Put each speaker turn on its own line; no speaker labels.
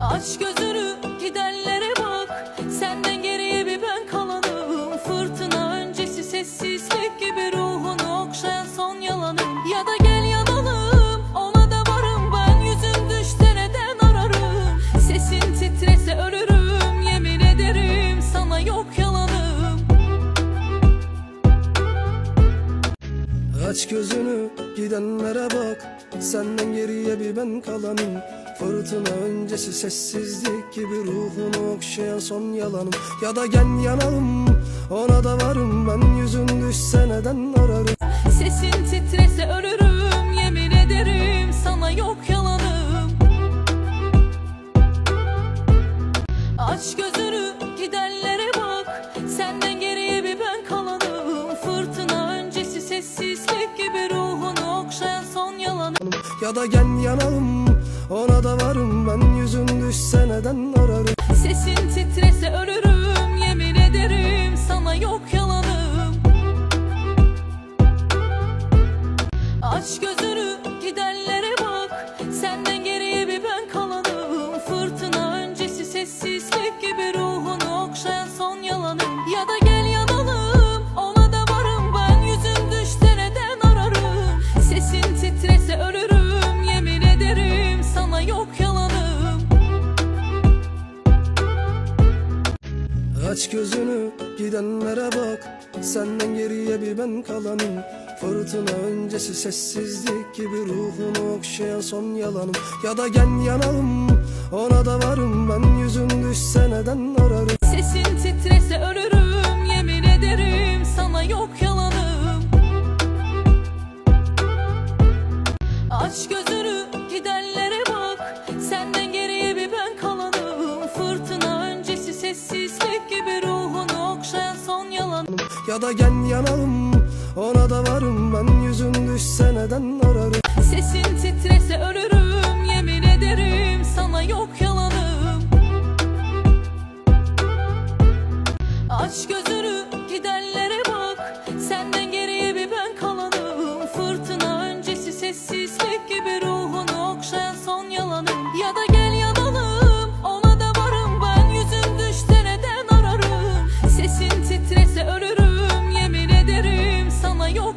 Aç gözünü gidenlere bak. Senden geriye bir ben kalanım. Fırtına öncesi sessizlik gibi Ruhunu okşayan son yalanım. Ya da gel yanalım ona da varım. Ben yüzün düşse neden ararım. Sesin titrese ölürüm Yemin ederim sana yok yalanım.
Aç gözünü gidenlere bak. Senden geriye bir ben kalanım Fırtına öncesi sessizlik gibi Ruhunu okşayan son yalanım. Ya da gel yanalım ona da varım. Ben yüzün düşse neden ararım?
Sesin titrese ölürüm Yemin ederim sana yok yalanım. Aç gözünü gidenlere bak. Senden geriye bir ben kalanım. Fırtına öncesi sessizlik gibi Ruhunu okşayan son yalanım.
Ya da gel yanalım ona da varım Ben yüzün düşse neden ararım?
Sesin titrese ölürüm Aç gözünü gidenlere bak. Senden geriye bir ben kalanım. Fırtına öncesi sessizlik gibi Ruhunu okşayan son yalanım. Ya da gel yanalım ona da varım. Ben yüzün düşse neden ararım? Sesin titrese ölürüm Yemin ederim. Sana yok yalanım.
Aç gözünü gidenlere Ya da gel yanalım ona da varım. Ben yüzün düşse neden ararım?
Sesin titrese ölürüm Yemin ederim sana yok yok